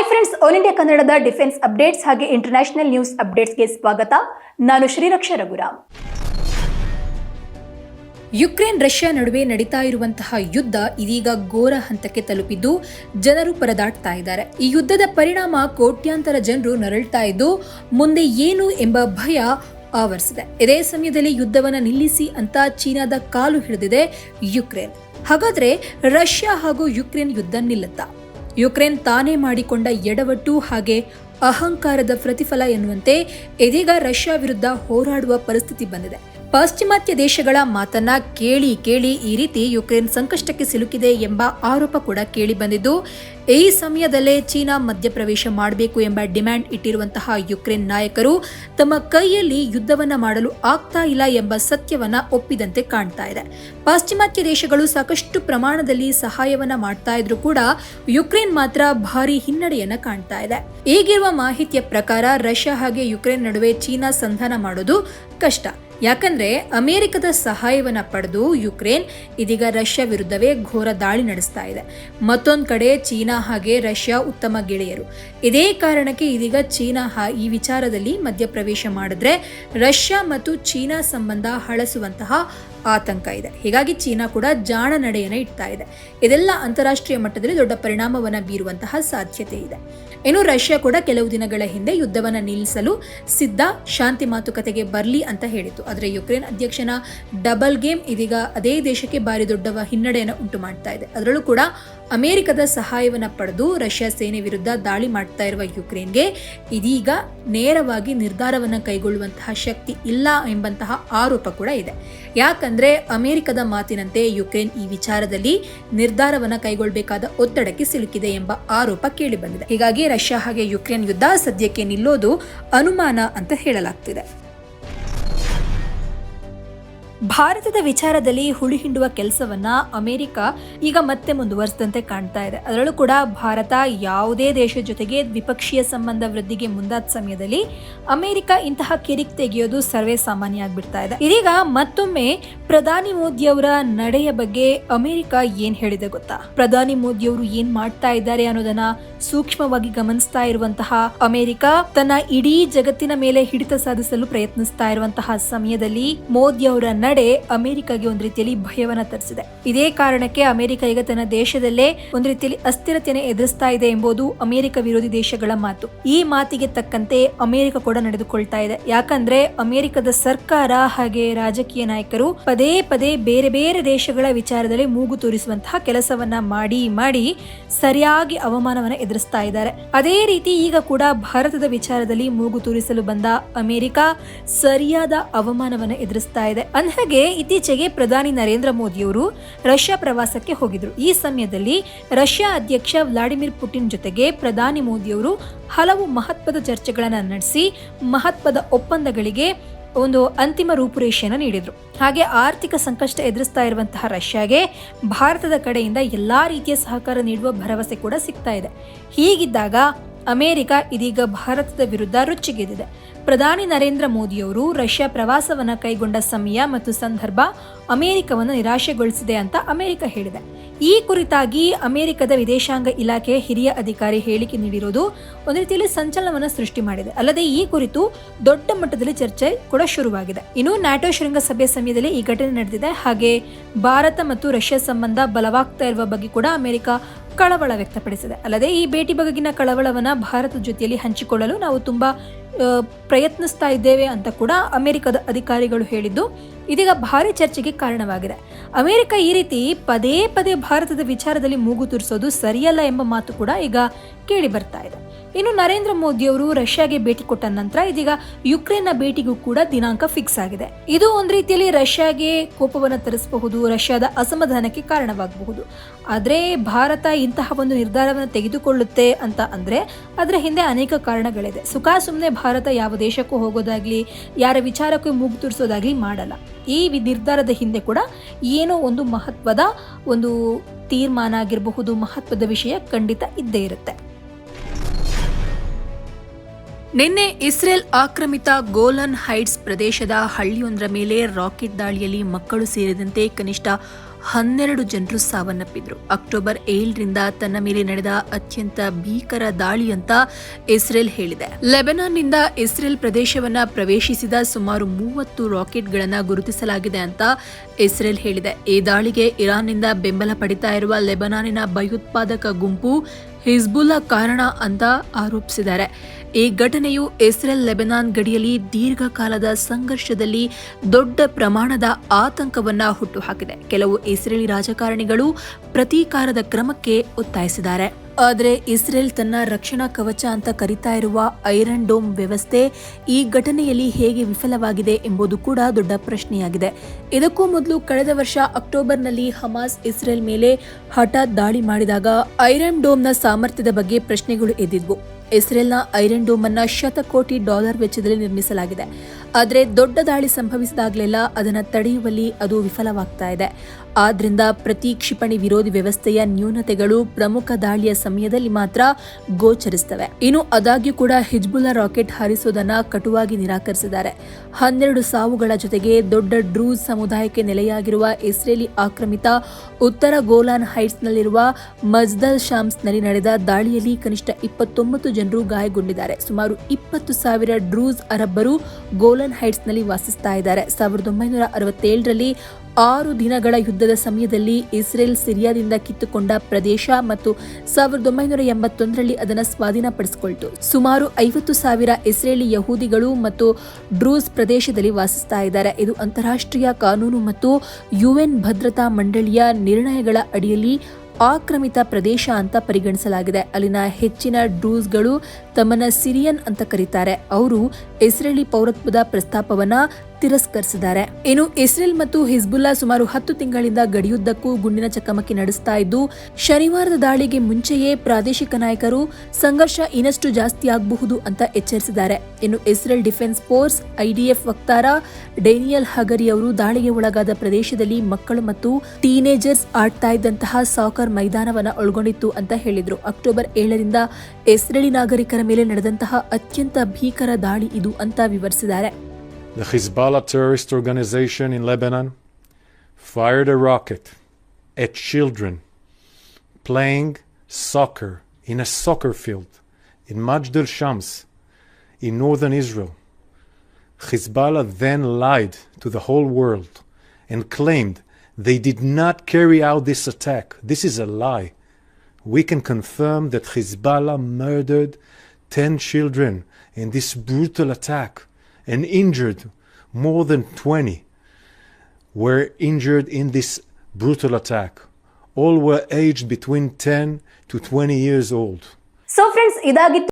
Hi friends, all India ಕನ್ನಡದ defence updates ಹಾಗೆ international news ಅಪ್ಡೇಟ್ಸ್ಗೆ ಸ್ವಾಗತ. ನಾನು ಶ್ರೀರಕ್ಷ ರಘುರಾಮ್. ಯುಕ್ರೇನ್ ರಷ್ಯಾ ನಡುವೆ ನಡೀತಾ ಇರುವಂತಹ ಯುದ್ಧ ಇದೀಗ ಘೋರ ಹಂತಕ್ಕೆ ತಲುಪಿದ್ದು ಜನರು ಪರದಾಡ್ತಾ ಇದ್ದಾರೆ. ಈ ಯುದ್ಧದ ಪರಿಣಾಮ ಕೋಟ್ಯಾಂತರ ಜನರು ನರಳ್ತಾ ಇದ್ದು ಮುಂದೆ ಏನು ಎಂಬ ಭಯ ಆವರಿಸಿದೆ. ಇದೇ ಸಮಯದಲ್ಲಿ ಯುದ್ಧವನ್ನು ನಿಲ್ಲಿಸಿ ಅಂತ ಚೀನಾದ ಕಾಲು ಹಿಡಿದಿದೆ ಯುಕ್ರೇನ್. ಹಾಗಾದ್ರೆ ರಷ್ಯಾ ಹಾಗೂ ಯುಕ್ರೇನ್ ಯುದ್ಧ ನಿಲ್ಲುತ್ತಾ? ಯುಕ್ರೇನ್ ತಾನೇ ಮಾಡಿಕೊಂಡ ಎಡವಟ್ಟು ಹಾಗೆ ಅಹಂಕಾರದ ಪ್ರತಿಫಲ ಎನ್ನುವಂತೆ ಇದೀಗ ರಷ್ಯಾ ವಿರುದ್ಧ ಹೋರಾಡುವ ಪರಿಸ್ಥಿತಿ ಬಂದಿದೆ. ಪಾಶ್ಚಿಮಾತ್ಯ ದೇಶಗಳ ಮಾತನ್ನ ಕೇಳಿ ಕೇಳಿ ಈ ರೀತಿ ಯುಕ್ರೇನ್ ಸಂಕಷ್ಟಕ್ಕೆ ಸಿಲುಕಿದೆ ಎಂಬ ಆರೋಪ ಕೂಡ ಕೇಳಿ ಬಂದಿದ್ದು, ಈ ಸಮಯದಲ್ಲೇ ಚೀನಾ ಮಧ್ಯಪ್ರವೇಶ ಮಾಡಬೇಕು ಎಂಬ ಡಿಮ್ಯಾಂಡ್ ಇಟ್ಟಿರುವಂತಹ ಯುಕ್ರೇನ್ ನಾಯಕರು ತಮ್ಮ ಕೈಯಲ್ಲಿ ಯುದ್ಧವನ್ನ ಮಾಡಲು ಆಗ್ತಾ ಇಲ್ಲ ಎಂಬ ಸತ್ಯವನ್ನ ಒಪ್ಪಿದಂತೆ ಕಾಣ್ತಾ ಇದೆ. ಪಾಶ್ಚಿಮಾತ್ಯ ದೇಶಗಳು ಸಾಕಷ್ಟು ಪ್ರಮಾಣದಲ್ಲಿ ಸಹಾಯವನ್ನ ಮಾಡ್ತಾ ಇದ್ರು ಕೂಡ ಯುಕ್ರೇನ್ ಮಾತ್ರ ಭಾರಿ ಹಿನ್ನಡೆಯನ್ನ ಕಾಣ್ತಾ ಇದೆ. ಈಗಿರುವ ಮಾಹಿತಿಯ ಪ್ರಕಾರ ರಷ್ಯಾ ಹಾಗೆ ಯುಕ್ರೇನ್ ನಡುವೆ ಚೀನಾ ಸಂಧಾನ ಮಾಡೋದು ಕಷ್ಟ. ಯಾಕಂದ್ರೆ ಅಮೆರಿಕದ ಸಹಾಯವನ್ನು ಪಡೆದು ಯುಕ್ರೇನ್ ಇದೀಗ ರಷ್ಯಾ ವಿರುದ್ಧವೇ ಘೋರ ದಾಳಿ ನಡೆಸ್ತಾ ಇದೆ. ಮತ್ತೊಂದು ಕಡೆ ಚೀನಾ ಹಾಗೆ ರಷ್ಯಾ ಉತ್ತಮ ಗೆಳೆಯರು. ಇದೇ ಕಾರಣಕ್ಕೆ ಇದೀಗ ಚೀನಾ ಈ ವಿಚಾರದಲ್ಲಿ ಮಧ್ಯಪ್ರವೇಶ ಮಾಡಿದ್ರೆ ರಷ್ಯಾ ಮತ್ತು ಚೀನಾ ಸಂಬಂಧ ಹಳಸುವಂತಹ ಆತಂಕ ಇದೆ. ಹೀಗಾಗಿ ಚೀನಾ ಕೂಡ ಜಾಣ ನಡೆಯನ್ನ ಇಡ್ತಾ ಇದೆ. ಇದೆಲ್ಲ ಅಂತಾರಾಷ್ಟ್ರೀಯ ಮಟ್ಟದಲ್ಲಿ ದೊಡ್ಡ ಪರಿಣಾಮವನ್ನ ಬೀರುವಂತಹ ಸಾಧ್ಯತೆ ಇದೆ. ಇನ್ನು ರಷ್ಯಾ ಕೂಡ ಕೆಲವು ದಿನಗಳ ಹಿಂದೆ ಯುದ್ಧವನ್ನ ನಿಲ್ಲಿಸಲು ಸಿದ್ಧ, ಶಾಂತಿ ಮಾತುಕತೆಗೆ ಬರಲಿ ಅಂತ ಹೇಳಿತು ಆದರೆ ಯುಕ್ರೇನ್ ಅಧ್ಯಕ್ಷನ ಡಬಲ್ ಗೇಮ್ ಇದೀಗ ಅದೇ ದೇಶಕ್ಕೆ ಭಾರಿ ದೊಡ್ಡವ ಹಿನ್ನಡೆಯನ್ನು ಉಂಟು ಮಾಡ್ತಾ ಇದೆ. ಅದರಲ್ಲೂ ಕೂಡ ಅಮೆರಿಕದ ಸಹಾಯವನ್ನು ಪಡೆದು ರಷ್ಯಾ ಸೇನೆ ವಿರುದ್ಧ ದಾಳಿ ಮಾಡ್ತಾ ಇರುವ ಯುಕ್ರೇನ್ಗೆ ಇದೀಗ ನೇರವಾಗಿ ನಿರ್ಧಾರವನ್ನು ಕೈಗೊಳ್ಳುವಂತಹ ಶಕ್ತಿ ಇಲ್ಲ ಎಂಬಂತಹ ಆರೋಪ ಕೂಡ ಇದೆ. ಯಾಕಂದ್ರೆ ಅಮೆರಿಕದ ಮಾತಿನಂತೆ ಯುಕ್ರೇನ್ ಈ ವಿಚಾರದಲ್ಲಿ ನಿರ್ಧಾರವನ್ನು ಕೈಗೊಳ್ಳಬೇಕಾದ ಒತ್ತಡಕ್ಕೆ ಸಿಲುಕಿದೆ ಎಂಬ ಆರೋಪ ಕೇಳಿಬಂದಿದೆ. ಹೀಗಾಗಿ ರಷ್ಯಾ ಹಾಗೆ ಯುಕ್ರೇನ್ ಯುದ್ಧ ಸದ್ಯಕ್ಕೆ ನಿಲ್ಲೋದು ಅನುಮಾನ ಅಂತ ಹೇಳಲಾಗ್ತಿದೆ. ಭಾರತದ ವಿಚಾರದಲ್ಲಿ ಹುಳಿ ಹಿಂಡುವ ಕೆಲಸವನ್ನ ಅಮೆರಿಕ ಈಗ ಮತ್ತೆ ಮುಂದುವರಿಸಿದಂತೆ ಕಾಣ್ತಾ ಇದೆ. ಅದರಲ್ಲೂ ಕೂಡ ಭಾರತ ಯಾವುದೇ ದೇಶದ ಜೊತೆಗೆ ದ್ವಿಪಕ್ಷೀಯ ಸಂಬಂಧ ವೃದ್ಧಿಗೆ ಮುಂದಾದ ಸಮಯದಲ್ಲಿ ಅಮೆರಿಕ ಇಂತಹ ಕಿರಿಕ್ ತೆಗೆಯೋದು ಸರ್ವೇ ಸಾಮಾನ್ಯ ಆಗ್ಬಿಡ್ತಾ ಇದೆ. ಇದೀಗ ಮತ್ತೊಮ್ಮೆ ಪ್ರಧಾನಿ ಮೋದಿಯವರ ನಡೆಯ ಬಗ್ಗೆ ಅಮೆರಿಕ ಏನ್ ಹೇಳಿದೆ ಗೊತ್ತಾ? ಪ್ರಧಾನಿ ಮೋದಿಯವರು ಏನ್ ಮಾಡ್ತಾ ಇದ್ದಾರೆ ಅನ್ನೋದನ್ನ ಸೂಕ್ಷ್ಮವಾಗಿ ಗಮನಿಸ್ತಾ ಇರುವಂತಹ ಅಮೆರಿಕ ತನ್ನ ಇಡೀ ಜಗತ್ತಿನ ಮೇಲೆ ಹಿಡಿತ ಸಾಧಿಸಲು ಪ್ರಯತ್ನಿಸ್ತಾ ಇರುವಂತಹ ಸಮಯದಲ್ಲಿ ಮೋದಿ ಅವರ ನಡೆ ಅಮೆರಿಕಗೆ ಒಂದು ರೀತಿಯಲ್ಲಿ ಭಯವನ್ನ ತರಿಸಿದೆ. ಇದೇ ಕಾರಣಕ್ಕೆ ಅಮೆರಿಕ ಈಗ ತನ್ನ ದೇಶದಲ್ಲೇ ಒಂದು ರೀತಿಯಲ್ಲಿ ಅಸ್ಥಿರತೆಯನ್ನು ಎದುರಿಸ್ತಾ ಇದೆ ಎಂಬುದು ಅಮೆರಿಕ ವಿರೋಧಿ ದೇಶಗಳ ಮಾತು. ಈ ಮಾತಿಗೆ ತಕ್ಕಂತೆ ಅಮೆರಿಕ ಕೂಡ ನಡೆದುಕೊಳ್ತಾ ಇದೆ. ಯಾಕಂದ್ರೆ ಅಮೆರಿಕದ ಸರ್ಕಾರ ಹಾಗೆ ರಾಜಕೀಯ ನಾಯಕರು ಪದೇ ಪದೇ ಬೇರೆ ಬೇರೆ ದೇಶಗಳ ವಿಚಾರದಲ್ಲಿ ಮೂಗು ತೋರಿಸುವಂತಹ ಕೆಲಸವನ್ನ ಮಾಡಿ ಮಾಡಿ ಸರಿಯಾಗಿ ಅವಮಾನವನ್ನ ಎದುರಿಸ್ತಾ ಇದ್ದಾರೆ. ಅದೇ ರೀತಿ ಈಗ ಕೂಡ ಭಾರತದ ವಿಚಾರದಲ್ಲಿ ಮೂಗು ತೂರಿಸಲು ಬಂದ ಅಮೆರಿಕ ಸರಿಯಾದ ಅವಮಾನವನ್ನ ಎದುರಿಸ್ತಾ ಇದೆ. ಅಂದ್ಹಾಗೆ ಇತ್ತೀಚೆಗೆ ಪ್ರಧಾನಿ ನರೇಂದ್ರ ಮೋದಿಯವರು ರಷ್ಯಾ ಪ್ರವಾಸಕ್ಕೆ ಹೋಗಿದ್ರು. ಈ ಸಮಯದಲ್ಲಿ ರಷ್ಯಾ ಅಧ್ಯಕ್ಷ ವ್ಲಾಡಿಮಿರ್ ಪುಟಿನ್ ಜೊತೆಗೆ ಪ್ರಧಾನಿ ಮೋದಿಯವರು ಹಲವು ಮಹತ್ವದ ಚರ್ಚೆಗಳನ್ನು ನಡೆಸಿ ಮಹತ್ವದ ಒಪ್ಪಂದಗಳಿಗೆ ಒಂದು ಅಂತಿಮ ರೂಪುರೇಷೆಯನ್ನು ನೀಡಿದರು. ಹಾಗೆ ಆರ್ಥಿಕ ಸಂಕಷ್ಟ ಎದುರಿಸ್ತಾ ಇರುವಂತಹ ರಷ್ಯಾಗೆ ಭಾರತದ ಕಡೆಯಿಂದ ಎಲ್ಲ ರೀತಿಯ ಸಹಕಾರ ನೀಡುವ ಭರವಸೆ ಕೂಡ ಸಿಗ್ತಾ ಇದೆ. ಹೀಗಿದ್ದಾಗ ಅಮೆರಿಕ ಇದೀಗ ಭಾರತದ ವಿರುದ್ಧ ರುಚಿಗೆದಿದೆ ಪ್ರಧಾನಿ ನರೇಂದ್ರ ಮೋದಿಯವರು ರಷ್ಯಾ ಪ್ರವಾಸವನ್ನು ಕೈಗೊಂಡ ಸಮಯ ಮತ್ತು ಸಂದರ್ಭ ಅಮೆರಿಕವನ್ನು ನಿರಾಶೆಗೊಳಿಸಿದೆ ಅಂತ ಅಮೆರಿಕ ಹೇಳಿದೆ. ಈ ಕುರಿತಾಗಿ ಅಮೆರಿಕದ ವಿದೇಶಾಂಗ ಇಲಾಖೆಯ ಹಿರಿಯ ಅಧಿಕಾರಿ ಹೇಳಿಕೆ ನೀಡಿರೋದು ಒಂದು ರೀತಿಯಲ್ಲಿ ಸಂಚಲನವನ್ನು ಸೃಷ್ಟಿ ಮಾಡಿದೆ. ಅಲ್ಲದೆ ಈ ಕುರಿತು ದೊಡ್ಡ ಮಟ್ಟದಲ್ಲಿ ಚರ್ಚೆ ಕೂಡ ಶುರುವಾಗಿದೆ. ಇನ್ನು ನ್ಯಾಟೋ ಶೃಂಗಸಭೆ ಸಮಯದಲ್ಲಿ ಈ ಘಟನೆ ನಡೆದಿದೆ. ಹಾಗೆ ಭಾರತ ಮತ್ತು ರಷ್ಯಾ ಸಂಬಂಧ ಬಲವಾಗ್ತಾ ಇರುವ ಬಗ್ಗೆ ಕೂಡ ಅಮೆರಿಕ ಕಳವಳ ವ್ಯಕ್ತಪಡಿಸಿದೆ. ಅಲ್ಲದೆ ಈ ಭೇಟಿ ಬಗೆಗಿನ ಕಳವಳವನ್ನು ಭಾರತದ ಜೊತೆಯಲ್ಲಿ ಹಂಚಿಕೊಳ್ಳಲು ನಾವು ತುಂಬಾ ಪ್ರಯತ್ನಿಸ್ತಾ ಇದ್ದೇವೆ ಅಂತ ಕೂಡ ಅಮೆರಿಕದ ಅಧಿಕಾರಿಗಳು ಹೇಳಿದ್ದು, ಇದೀಗ ಭಾರಿ ಚರ್ಚೆಗೆ ಕಾರಣವಾಗಿದೆ. ಅಮೆರಿಕ ಈ ರೀತಿ ಪದೇ ಪದೇ ಭಾರತದ ವಿಚಾರದಲ್ಲಿ ಮೂಗು ತೂರಿಸೋದು ಸರಿಯಲ್ಲ ಎಂಬ ಮಾತು ಕೂಡ ಈಗ ಕೇಳಿ ಬರ್ತಾ ಇದೆ. ಇನ್ನು ನರೇಂದ್ರ ಮೋದಿ ಅವರು ರಷ್ಯಾಗೆ ಭೇಟಿ ಕೊಟ್ಟ ನಂತರ ಇದೀಗ ಯುಕ್ರೇನ್ನ ಭೇಟಿಗೂ ಕೂಡ ದಿನಾಂಕ ಫಿಕ್ಸ್ ಆಗಿದೆ. ಇದು ಒಂದು ರೀತಿಯಲ್ಲಿ ರಷ್ಯಾಗೆ ಕೋಪವನ್ನು ತರಿಸಬಹುದು, ರಷ್ಯಾದ ಅಸಮಾಧಾನಕ್ಕೆ ಕಾರಣವಾಗಬಹುದು. ಆದರೆ ಭಾರತ ಇಂತಹ ಒಂದು ನಿರ್ಧಾರವನ್ನು ತೆಗೆದುಕೊಳ್ಳುತ್ತೆ ಅಂತ ಅಂದ್ರೆ ಅದರ ಹಿಂದೆ ಅನೇಕ ಕಾರಣಗಳಿದೆ. ಸುಖ ಸುಮ್ಮನೆ ಭಾರತ ಯಾವ ದೇಶಕ್ಕೂ ಹೋಗೋದಾಗ್ಲಿ, ಯಾರ ವಿಚಾರಕ್ಕೂ ಮೂಗು ತುರಿಸೋದಾಗ್ಲಿ ಮಾಡಲ್ಲ. ಈ ನಿರ್ಧಾರದ ಹಿಂದೆ ಕೂಡ ಏನೋ ಒಂದು ಮಹತ್ವದ ಒಂದು ತೀರ್ಮಾನ ಆಗಿರಬಹುದು, ಮಹತ್ವದ ವಿಷಯ ಖಂಡಿತ ಇದ್ದೇ ಇರುತ್ತೆ. ನಿನ್ನೆ ಇಸ್ರೇಲ್ ಆಕ್ರಮಿತ ಗೋಲನ್ ಹೈಟ್ಸ್ ಪ್ರದೇಶದ ಹಳ್ಳಿಯೊಂದರ ಮೇಲೆ ರಾಕೆಟ್ ದಾಳಿಯಲ್ಲಿ ಮಕ್ಕಳು ಸೇರಿದಂತೆ ಕನಿಷ್ಠ ಹನ್ನೆರಡು ಜನರು ಸಾವನ್ನಪ್ಪಿದ್ರು. ಅಕ್ಟೋಬರ್ ಏಳರಿಂದ ತನ್ನ ಮೇಲೆ ನಡೆದ ಅತ್ಯಂತ ಭೀಕರ ದಾಳಿ ಅಂತ ಇಸ್ರೇಲ್ ಹೇಳಿದೆ. ಲೆಬನಾನ್ನಿಂದ ಇಸ್ರೇಲ್ ಪ್ರದೇಶವನ್ನ ಪ್ರವೇಶಿಸಿದ ಸುಮಾರು ಮೂವತ್ತು ರಾಕೆಟ್ಗಳನ್ನು ಗುರುತಿಸಲಾಗಿದೆ ಅಂತ ಇಸ್ರೇಲ್ ಹೇಳಿದೆ. ಈ ದಾಳಿಗೆ ಇರಾನ್ನಿಂದ ಬೆಂಬಲ ಪಡಿತಾ ಇರುವ ಲೆಬನಾನಿನ ಭಯೋತ್ಪಾದಕ ಗುಂಪು ಹಿಜ್ಬುಲ್ಲಾ ಕಾರಣ ಅಂತ ಆರೋಪಿಸಿದ್ದಾರೆ. ಈ ಘಟನೆಯು ಇಸ್ರೇಲ್ ಲೆಬನಾನ್ ಗಡಿಯಲ್ಲಿ ದೀರ್ಘಕಾಲದ ಸಂಘರ್ಷದಲ್ಲಿ ದೊಡ್ಡ ಪ್ರಮಾಣದ ಆತಂಕವನ್ನು ಹುಟ್ಟುಹಾಕಿದೆ ಕೆಲವು ಇಸ್ರೇಲಿ ರಾಜಕಾರಣಿಗಳು ಪ್ರತೀಕಾರದ ಕ್ರಮಕ್ಕೆ ಒತ್ತಾಯಿಸಿದ್ದಾರೆ. ಆದರೆ ಇಸ್ರೇಲ್ ತನ್ನ ರಕ್ಷಣಾ ಕವಚ ಅಂತ ಕರಿತಾ ಇರುವ ಐರನ್ ಡೋಮ್ ವ್ಯವಸ್ಥೆ ಈ ಘಟನೆಯಲ್ಲಿ ಹೇಗೆ ವಿಫಲವಾಗಿದೆ ಎಂಬುದು ಕೂಡ ದೊಡ್ಡ ಪ್ರಶ್ನೆಯಾಗಿದೆ. ಇದಕ್ಕೂ ಮೊದಲು ಕಳೆದ ವರ್ಷ ಅಕ್ಟೋಬರ್ನಲ್ಲಿ ಹಮಾಸ್ ಇಸ್ರೇಲ್ ಮೇಲೆ ಹಠಾತ್ ದಾಳಿ ಮಾಡಿದಾಗ ಐರನ್ ಡೋಮ್ನ ಸಾಮರ್ಥ್ಯದ ಬಗ್ಗೆ ಪ್ರಶ್ನೆಗಳು ಎದ್ದಿದ್ವು. ಇಸ್ರೇಲ್ನ ಐರನ್ ಡೋಮ್ ಅನ್ನ ಶತಕೋಟಿ ಡಾಲರ್ ವೆಚ್ಚದಲ್ಲಿ ನಿರ್ಮಿಸಲಾಗಿದೆ. ಆದರೆ ದೊಡ್ಡ ದಾಳಿ ಸಂಭವಿಸಿದಾಗಲೆಲ್ಲ ಅದನ್ನು ತಡೆಯುವಲ್ಲಿ ಅದು ವಿಫಲವಾಗ್ತಾ ಇದೆ. ಆದ್ರಿಂದ ಪ್ರತಿ ಕ್ಷಿಪಣಿ ವಿರೋಧಿ ವ್ಯವಸ್ಥೆಯ ನ್ಯೂನತೆಗಳು ಪ್ರಮುಖ ದಾಳಿಯ ಸಮಯದಲ್ಲಿ ಮಾತ್ರ ಗೋಚರಿಸ್ತವೆ. ಇನ್ನು ಆದಾಗ್ಯೂ ಕೂಡ ಹಿಜ್ಬುಲ್ಲಾ ರಾಕೆಟ್ ಹಾರಿಸುವುದನ್ನು ಕಟುವಾಗಿ ನಿರಾಕರಿಸಿದ್ದಾರೆ. ಹನ್ನೆರಡು ಸಾವುಗಳ ಜೊತೆಗೆ ದೊಡ್ಡ ಡ್ರೂಸ್ ಸಮುದಾಯಕ್ಕೆ ನೆಲೆಯಾಗಿರುವ ಇಸ್ರೇಲಿ ಆಕ್ರಮಿತ ಉತ್ತರ ಗೋಲಾನ್ ಹೈಟ್ಸ್ನಲ್ಲಿರುವ ಮಜ್ದಲ್ ಶಾಮ್ಸ್ನಲ್ಲಿ ನಡೆದ ದಾಳಿಯಲ್ಲಿ ಕನಿಷ್ಠ ಇಪ್ಪತ್ತೊಂಬತ್ತು ಜನರು ಗಾಯಗೊಂಡಿದ್ದಾರೆ. ಸುಮಾರು ಇಪ್ಪತ್ತು ಸಾವಿರ ಡ್ರೂಸ್ ಅರಬ್ಬರು ಗೋಲನ್ ಹೈಟ್ಸ್ನಲ್ಲಿ ವಾಸಿಸ್ತಾ ಇದ್ದಾರೆ. ಸಾವಿರದ ಒಂಬೈನೂರ ಅರವತ್ತೇಳರಲ್ಲಿ ಆರು ದಿನಗಳ ಯುದ್ಧದ ಸಮಯದಲ್ಲಿ ಇಸ್ರೇಲ್ ಸಿರಿಯಾದಿಂದ ಕಿತ್ತುಕೊಂಡ ಪ್ರದೇಶ ಮತ್ತು ಸಾವಿರದ ಒಂಬೈನೂರ ಎಂಬತ್ತೊಂದರಲ್ಲಿ ಅದನ್ನು ಸ್ವಾಧೀನಪಡಿಸಿಕೊಳ್ತು. ಸುಮಾರು ಐವತ್ತು ಸಾವಿರ ಇಸ್ರೇಲಿ ಯಹೂದಿಗಳು ಮತ್ತು ಡ್ರೂಸ್ ಪ್ರದೇಶದಲ್ಲಿ ವಾಸಿಸ್ತಾ ಇದ್ದಾರೆ. ಇದು ಅಂತಾರಾಷ್ಟ್ರೀಯ ಕಾನೂನು ಮತ್ತು ಯುಎನ್ ಭದ್ರತಾ ಮಂಡಳಿಯ ನಿರ್ಣಯಗಳ ಅಡಿಯಲ್ಲಿ ಆಕ್ರಮಿತ ಪ್ರದೇಶ ಅಂತ ಪರಿಗಣಿಸಲಾಗಿದೆ. ಅಲ್ಲಿನ ಹೆಚ್ಚಿನ ಡ್ರೂಸ್ಗಳು ತಮ್ಮನ್ನ ಸಿರಿಯನ್ ಅಂತ ಕರೀತಾರೆ. ಅವರು ಇಸ್ರೇಲಿ ಪೌರತ್ವದ ಪ್ರಸ್ತಾಪವನ್ನ ತಿರಸ್ಕರಿಸಿದ್ದಾರೆ. ಇನ್ನು ಇಸ್ರೇಲ್ ಮತ್ತು ಹಿಜ್ಬುಲ್ಲಾ ಸುಮಾರು ಹತ್ತು ತಿಂಗಳಿಂದ ಗಡಿಯುದ್ದಕ್ಕೂ ಗುಂಡಿನ ಚಕಮಕಿ ನಡೆಸ್ತಾ ಇದ್ದು, ಶನಿವಾರದ ದಾಳಿಗೆ ಮುಂಚೆಯೇ ಪ್ರಾದೇಶಿಕ ನಾಯಕರು ಸಂಘರ್ಷ ಇನ್ನಷ್ಟು ಜಾಸ್ತಿ ಆಗಬಹುದು ಅಂತ ಎಚ್ಚರಿಸಿದ್ದಾರೆ. ಇನ್ನು ಇಸ್ರೇಲ್ ಡಿಫೆನ್ಸ್ ಫೋರ್ಸ್ ಐಡಿಎಫ್ ವಕ್ತಾರ ಡೇನಿಯಲ್ ಹಗರಿ ಅವರು ದಾಳಿಗೆ ಒಳಗಾದ ಪ್ರದೇಶದಲ್ಲಿ ಮಕ್ಕಳು ಮತ್ತು ಟೀನೇಜರ್ಸ್ ಆಡ್ತಾ ಇದ್ದಂತಹ ಸಾಕರ್ ಮೈದಾನವನ್ನ ಒಳಗೊಂಡಿತ್ತು ಅಂತ ಹೇಳಿದ್ರು. ಅಕ್ಟೋಬರ್ ಏಳರಿಂದ ಇಸ್ರೇಲಿ ನಾಗರಿಕರ ಮೇಲೆ ನಡೆದಂತಹ ಅತ್ಯಂತ ಭೀಕರ ದಾಳಿ ಇದು ಅಂತ ವಿವರಿಸಿದ್ದಾರೆ. The Hezbollah terrorist organization in Lebanon fired a rocket at children playing soccer in a soccer field in Majd al Shams in northern Israel. Hezbollah then lied to the whole world and claimed they did not carry out this attack. This is a lie. We can confirm that Hezbollah murdered 10 children in this brutal attack and injured more than 20 were injured in this brutal attack. All were aged between 10 to 20 years old. So friends ಇದಾಗಿತ್ತು